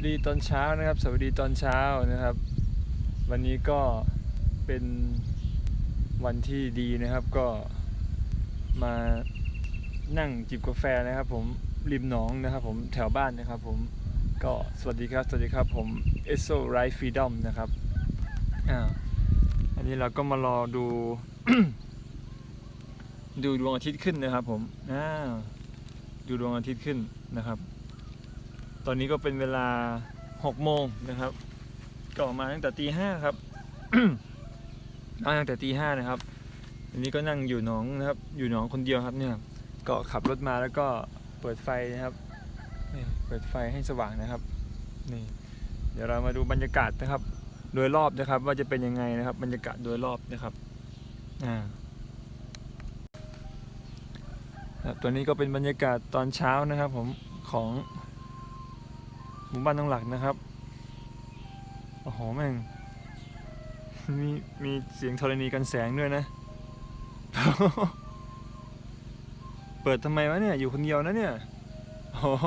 วัสดีตอนเช้านะครับ สวัสดีตอนเช้านะครับ วันนี้ก็เป็นวันที่ดีนะครับก็มานั่งจิบกาแฟนะครับ ผมริมหนองนะครับ ผมแถวบ้านนะครับ ผมก็สวัสดีครับ สวัสดีครับผม e s o Right Freedom นะครับอ่าอันนี้เราก็มารอดู ดูดวงอาทิตย์ขึ้นนะครับ ผมอ่าดูดวงอาทิตย์ขึ้นนะครับ ตอนนี้ก็เป็นเวลา6โมงนะครับก็มาตั้งแต่ตีห้าครับมาตั้งแต่ตีห้านะครับอันนี้ก็นั่งอยู่หนองนะครับ อยู่หนองคนเดียวครับเนี่ยก็ขับรถมาแล้วก็เปิดไฟนะครับนี่เปิดไฟให้สว่างนะครับนี่เดี๋ยวเรามาดูบรรยากาศนะครับ โดยรอบนะครับ ว่าจะเป็นยังไงนะครับ บรรยากาศโดยรอบนะครับอ่าครับตัวนี้ก็เป็นบรรยากาศตอนเช้านะครับ ผมของ หมู่บ้านต้องหลักนะครับ โอ้โหแม่ง มีมีเสียงธรณีกันแสงด้วยนะ เปิดทำไมวะเนี่ย อยู่คนเดียวนะเนี่ยโอ้โห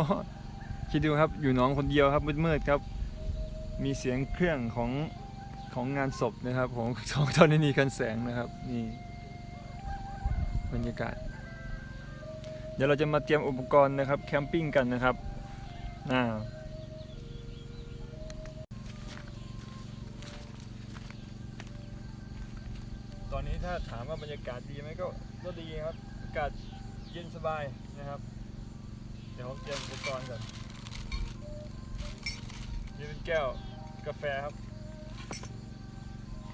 คิดดูครับ อยู่น้องคนเดียวครับมืดๆครับ มีเสียงเครื่องของของงานศพนะครับของของธรณีกันแสงนะครับ นี่บรรยากาศ เดี๋ยวเราจะมาเตรียมอุปกรณ์นะครับ แคมปิ้งกันนะครับอ่า ตอนนี้ถ้าถามว่าบรรยากาศดีไหมก็ก็ดีครับ อากาศเย็นสบายนะครับ เดี๋ยวผมเตรียมอุปกรณ์ก่อนนี่เป็นแก้วกาแฟครับ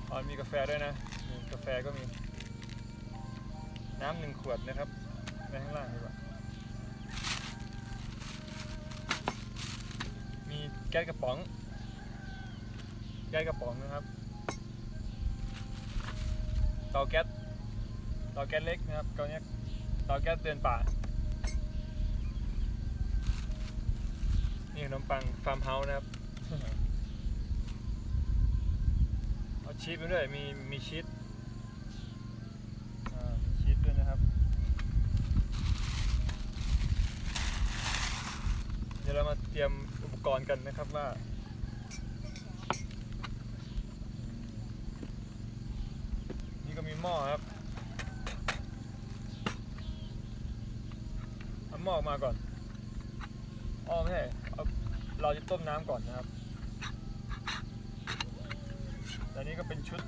อ๋อมีกาแฟด้วยนะนี่กาแฟก็มี น้ำหนึ่งขวดนะครับในข้างล่างดีกว่ามีแก๊สกระป๋องแก๊สกระป๋องนะครับาแก๊สเตาแก๊สเล็กนะครับเตาเนี้ยเตาแก๊สเดินป่า นี่ขนมปังฟาร์มเฮาส์นะครับ เอาชีสไปด้วยมีมีชีสอ่ามีชีสด้วยนะครับ เดี๋ยวเรามาเตรียมอุปกรณ์กันนะครับว่า นี่ก็มีหม้อครับ เอาห ม้อออกมาก่อนอ้อไม่ใช่เอาเราจะต้มน้ำก่อนนะครับและนี่ก็เป็นชุด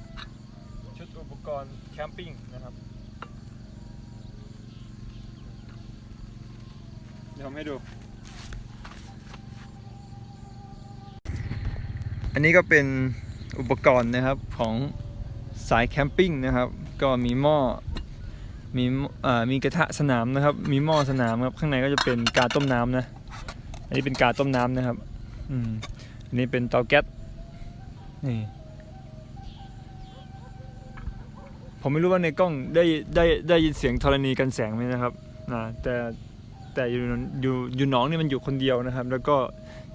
ชุดอุปกรณ์แคมปิ้งนะครับ เดี๋ยวผมให้ดู อันนี้ก็เป็นอุปกรณ์นะครับของสายแคมปิ้งนะครับ ก็มีหม้อ มีอ่ามีกระทะสนามนะครับ มีหม้อสนามครับ ข้างในก็จะเป็นกาต้มน้ำนะ อันนี้เป็นกาต้มน้ำนะครับ อืมอันนี้เป็นเตาแก๊ส นี่ ผมไม่รู้ว่าในกล้องได้ได้ได้ยินเสียงธรณีกันแสงไหมนะครับนะแต่แต่อยู่อยู่อยู่หนองนี่มันอยู่คนเดียวนะครับ แล้วก็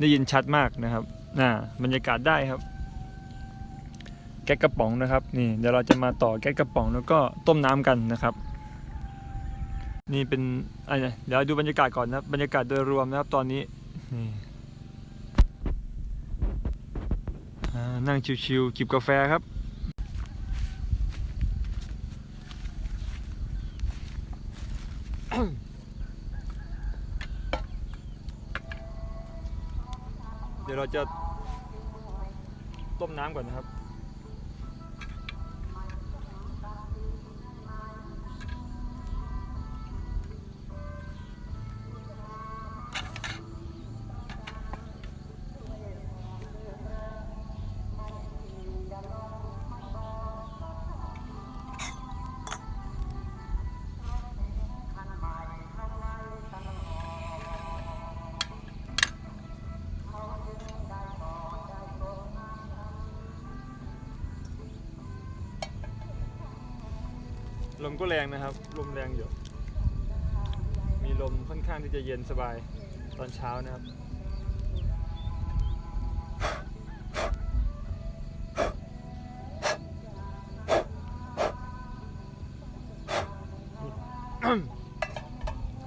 ได้ยินชัดมากนะครับนะบรรยากาศได้ครับ แก๊สกระป๋องนะครับ นี่เดี๋ยวเราจะมาต่อแก๊สกระป๋องแล้วก็ต้มน้ำกันนะครับ นี่เป็นอะไรเดี๋ยวดูบรรยากาศก่อนนะครับบรรยากาศโดยรวมนะครับตอนนี้นี่นั่งชิวๆจิบกาแฟครับ เดี๋ยวเราจะต้มน้ำก่อนนะครับ ลมก็แรงนะครับ ลมแรงอยู่ มีลมค่อนข้างที่จะเย็นสบายตอนเช้านะครับ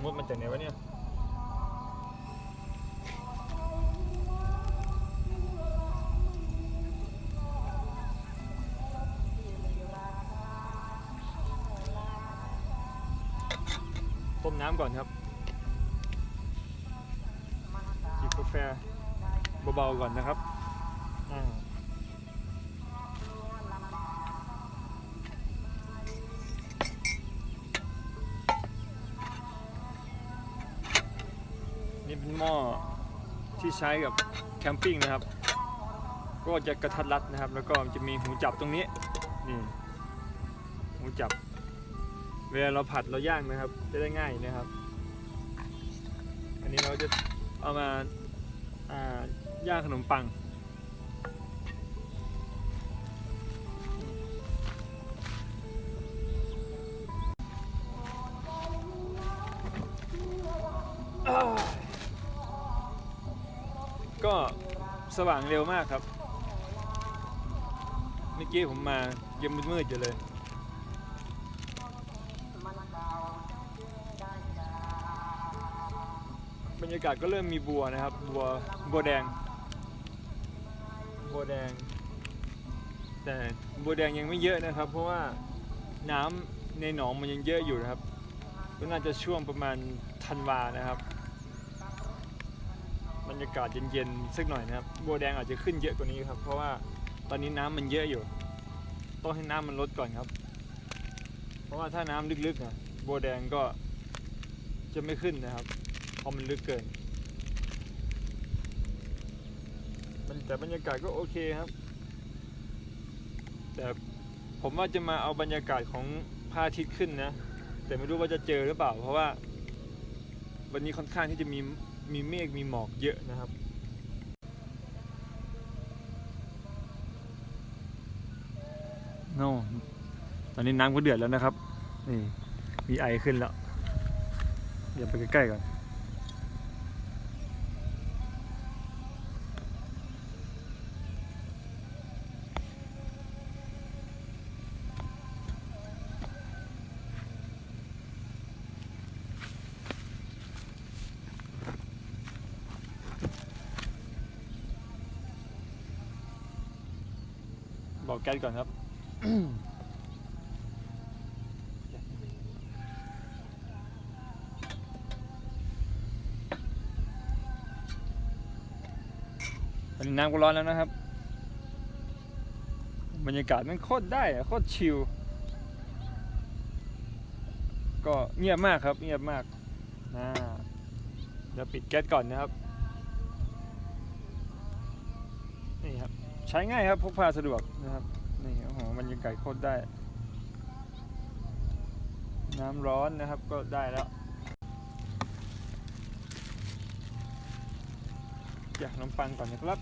มดมันจากไหนวะเนี่ย ก่อนครับจิบกาแฟเบาๆก่อนนะครับอ่านี่เป็นหม้อที่ใช้กับแคมปิ้งนะครับ ก็จะกระทัดรัดนะครับ แล้วก็จะมีหูจับตรงนี้ นี่ หูจับ เวลาเราผัดเราย่างนะครับ จะได้ง่ายนะครับ อันนี้เราจะเอามาอ่าย่างขนมปัง ก็สว่างเร็วมากครับเมื่อกี้ผมมายังมืดๆอยู่เลย รรยากาศก็เริ่มมีบัวนะครับ บัว บัวแดง บัวแดง แต่บัวแดงยังไม่เยอะนะครับ เพราะว่าน้ำในหนองมันยังเยอะอยู่นะครับ ก็น่าจะช่วงประมาณธันวานะครับ บรรยากาศเย็นๆสักหน่อยนะครับ บัวแดงอาจจะขึ้นเยอะกว่านี้ครับ เพราะว่าตอนนี้น้ำมันเยอะอยู่ ต้องให้น้ำมันลดก่อนครับ เพราะว่าถ้าน้ำลึกๆนะบัวแดงก็จะไม่ขึ้นนะครับ ราะมันลึกเกินมันแต่บรรยากาศก็โอเคครับ แต่ผมว่าจะมาเอาบรรยากาศของพระอาทิตย์ขึ้นนะ แต่ไม่รู้ว่าจะเจอหรือเปล่า เพราะว่า วันนี้ค่อนข้างที่จะมีมีเมฆมีหมอกเยอะนะครับโน่ตอนนี้น้ำก็เดือดแล้วนะครับ นี่มีไอขึ้นแล้ว เดี๋ยวไปใกล้ๆก่อน แก๊สก่อนครับตอนนี้น้ำก็ร้อนแล้วนะครับ บรรยากาศมันโคตรได้อะโคตรชิล ก็เงียบมากครับ เงียบมากอ่าเดี๋ยวปิดแก๊สก่อนนะครับ ใช้ง่ายครับพกพาสะดวกนะครับนี่โอ้โหบรรยากาศโคตรได้ น้ำร้อนนะครับก็ได้แล้วอยากขนมปังก่อนนะครับ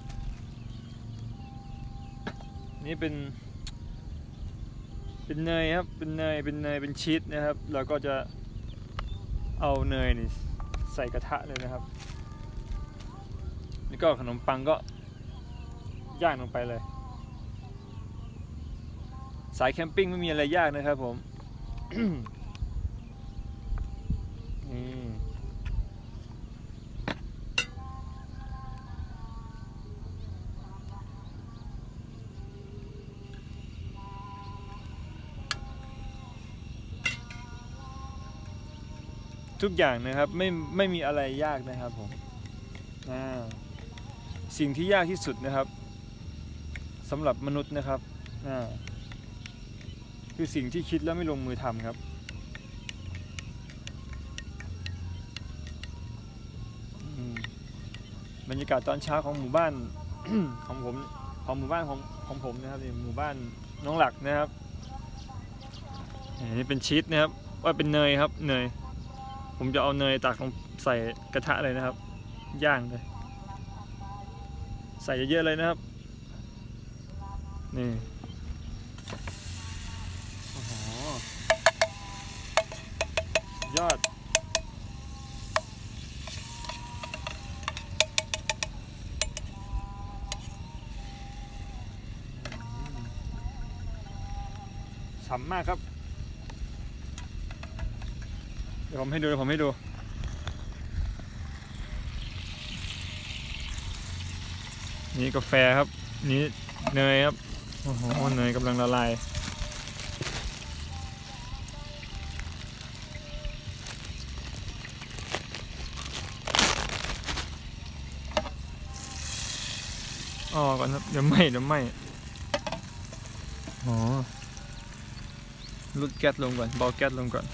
นี่เป็น เป็นเนยครับเป็นเนยเป็นเนยเป็นชีสนะครับเราก็จะเอาเนยนี่ใส่กระทะเลยนะครับ นี่ก็ขนมปังก็ ย่างลงไปเลย สายแคมปิ้งไม่มีอะไรยากนะครับผมนี่ทุกอย่างนะครับไม่ไม่มีอะไรยากนะครับผมสิ่งที่ยากที่สุดนะครับ สำหรับมนุษย์นะครับคือสิ่งที่คิดแล้วไม่ลงมือทำครับบรรยากาศตอนเช้าของหมู่บ้านของผมของหมู่บ้านของของผมนะครับนี่หมู่บ้านน้องหลักนะครับนนี้เป็นชีสนะครับ ว่าเป็นเนยครับเนย ผมจะเอาเนยตักลงใส่กระทะเลยนะครับ ย่างเลย ใส่เยอะๆเลยนะครับ นี่โอ้โหยอด ฉ่ำมากครับ เดี๋ยวผมให้ดูเดี๋ยวผมให้ดู นี่กาแฟครับ นี่เนยครับ โอ้โหเนยกำลังละลายอ๋อก่อนเดี๋ยวไหมเดี๋ยวไหมอ๋อลุกแก๊สลงก่อนเบาแก๊สลงก่อน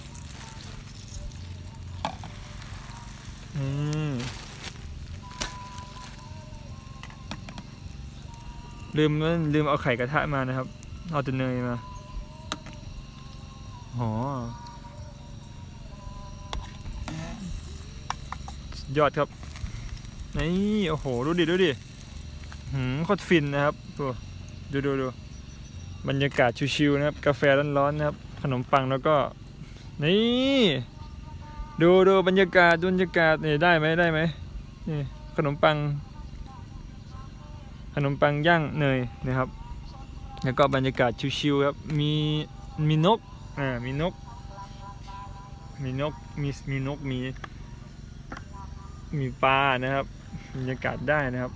ลืมลืมเอาไข่กระทะมานะครับ เอาแต่เนยมาอ๋อยอดครับ นี่โอ้โห ดูดิ ดูดิหืมโคตรฟินนะครับ ดูดูดูบรรยากาศชิวๆนะครับ กาแฟร้อนๆนะครับ ขนมปังแล้วก็ นี่ ดูดูบรรยากาศบรรยากาศนี่ได้ไหมได้ไหมนี่ขนมปัง ขนมปังย่างเนยนะครับ แล้วก็บรรยากาศชิวๆครับ มีมีนก อ่า มีนก มีนก มีมีนก มี มีปลานะครับ บรรยากาศได้นะครับ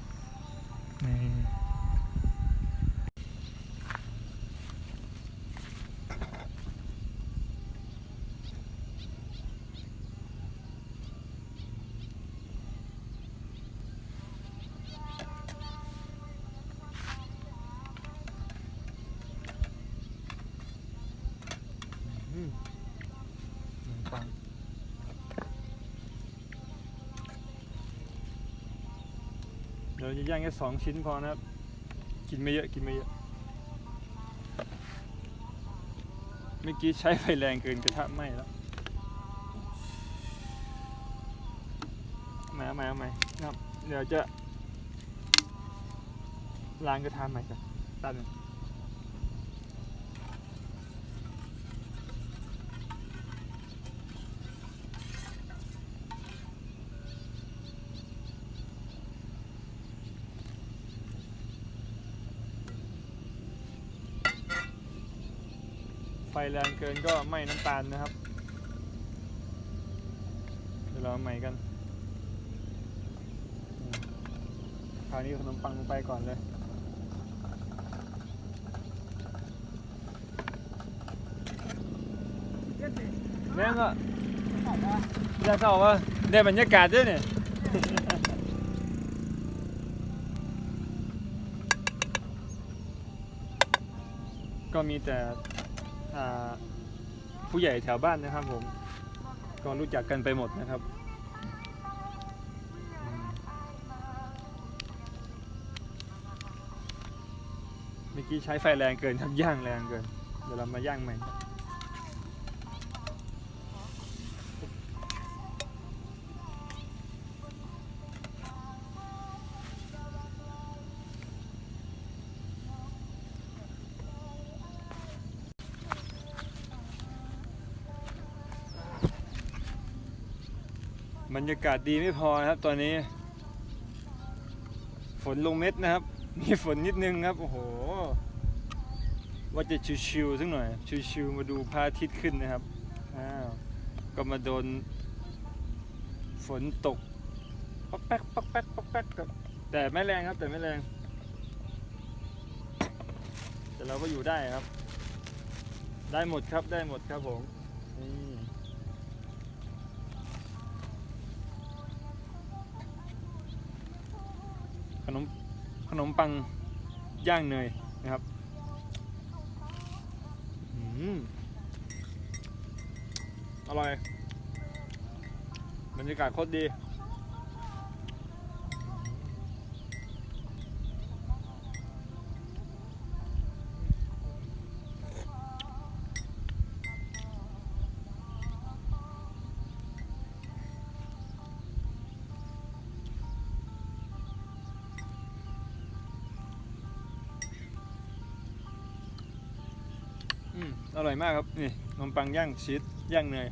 ดี๋ยวจะย่างแค่สองชิ้นพอนะครับ กินไม่เยอะกินไม่เยอะ เมื่อกี้ใช้ไฟแรงเกินกระทะไหม้แล้ว มามาใหม่นะครับ เดี๋ยวจะล้างกระทะใหม่กันตัดหนึ่ง แรงเกินก็ไหม้น้ำตาลนะครับ เดี๋ยวเราเอาใหม่กันคราวนี้ขนมปังลงไปก่อนเลยเนี่ยก็อยากเข้าว่าได้บรรยากาศด้วยเนี่ยก็มีแต่ ผู้ใหญ่แถวบ้านนะครับผม ก็รู้จักกันไปหมดนะครับ เมื่อกี้ใช้ไฟแรงเกินครับย่างแรงเกิน เดี๋ยวเรามาย่างใหม่ บรรยากาศดีไม่พอนะครับตอนนี้ ฝนลงเม็ดนะครับ มีฝนนิดนึงครับโอ้โหว่าจะชิวๆสักหน่อย ชิวๆมาดูพระอาทิตย์ขึ้นนะครับอ้าวก็มาโดน ฝนตกปักแป๊กปักแป๊กปักแป๊กกับแต่ไม่แรงครับ แต่ไม่แรง แต่เราก็อยู่ได้ครับ ได้หมดครับได้หมดครับผมนี่ นมขนมปังย่างเนยนะครับอืมอร่อยบรรยากาศโคตรดี ร่อยมากครับ นี่ขนมปังย่างชีสย่างเนย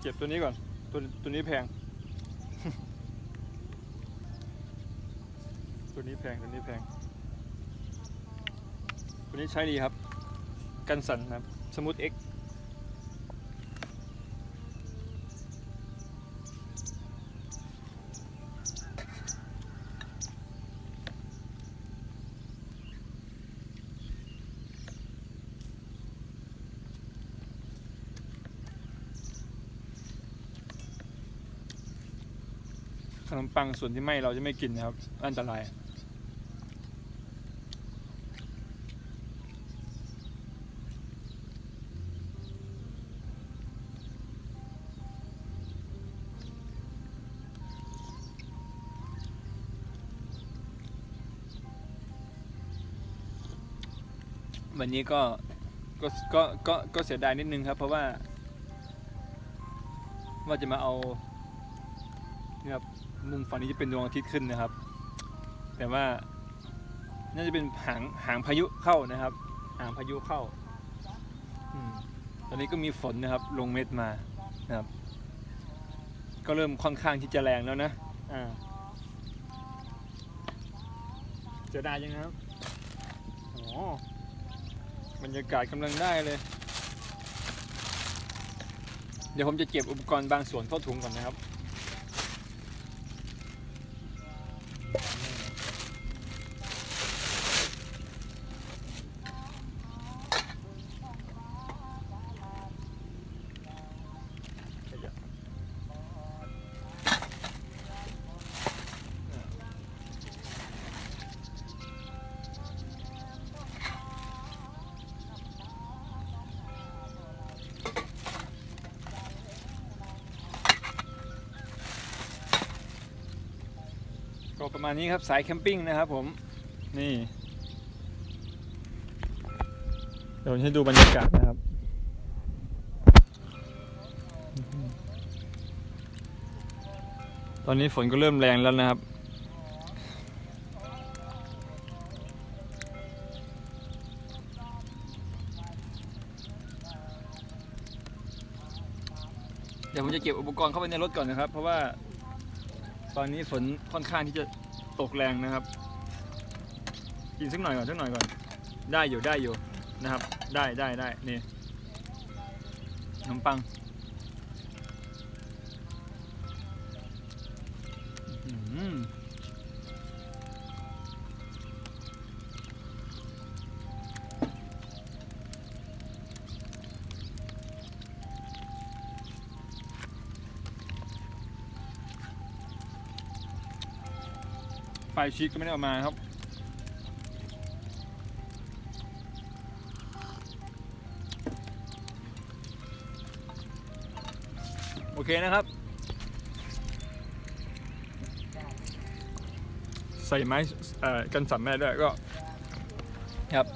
เก็บตัวนี้ก่อน ตัวตัวนี้แพง ตัวนี้แพง ตัวนี้แพง วันนี้ใช้ดีครับ กันสั่นครับสมูทเอ็กขนมปังส่วนที่ไหม้เราจะไม่กินนะครับ อันตราย วันนี้ก็ก็ก็ก็ก็เสียดายนิดนึงครับ เพราะว่า ว่าจะมาเอาเนี่ยครับมุมฝั่งนี้จะเป็นดวงอาทิตย์ขึ้นนะครับ แต่ว่าน่าจะเป็นหางหางพายุเข้านะครับ หางพายุเข้าอมตอนนี้ก็มีฝนนะครับ ลงเม็ดมานะครับ ก็เริ่มค่อนข้างที่จะแรงแล้วนะอ่าเสียดายยังครับอ๋อ บรรยากาศกำลังได้เลย เดี๋ยวผมจะเก็บอุปกรณ์บางส่วนเข้าถุงก่อนนะครับ ประมาณนี้ครับสายแคมปิ้งนะครับผมนี่เดี๋ยวผมให้ดูบรรยากาศนะครับ ตอนนี้ฝนก็เริ่มแรงแล้วนะครับ เดี๋ยวผมจะเก็บอุปกรณ์เข้าไปในรถก่อนนะครับ เพราะว่าตอนนี้ฝนค่อนข้างที่จะ ตกแรงนะครับ กินสักหน่อยก่อนสักหน่อยก่อน ได้อยู่ได้อยู่นะครับ ได้ได้ได้นี่ขนมปัง ไฟชีสก็ไม่ได้เอามาครับ โอเคนะครับ ใส่ไม้กันสั่นแม่ด้วยก็ครับ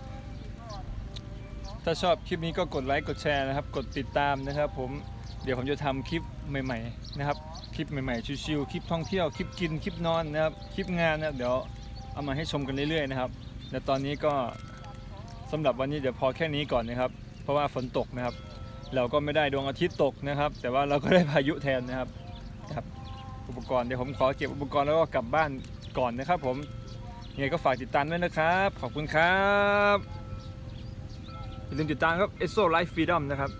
ถ้าชอบคลิปนี้ก็กดไลค์กดแชร์นะครับ กดติดตามนะครับ ผมเดี๋ยวผมจะทำคลิปใหม่ ๆ นะครับ คลิปใหม่ๆ ชิวๆ คลิปท่องเที่ยว คลิปกิน คลิปนอนนะครับ คลิปงานนะครับ เดี๋ยวเอามาให้ชมกันเรื่อยๆนะครับ แต่ตอนนี้ก็สำหรับวันนี้เดี๋ยวพอแค่นี้ก่อนนะครับ เพราะว่าฝนตกนะครับ เราก็ไม่ได้ดวงอาทิตย์ตกนะครับ แต่ว่าเราก็ได้พายุแทนนะครับครับ อุปกรณ์เดี๋ยวผมขอเก็บอุปกรณ์แล้วก็กลับบ้านก่อนนะครับ ผมยังไงก็ฝากติดตามด้วยนะครับ ขอบคุณครับอย่าลืมติดตามครับ ESO Life Freedom นะครับ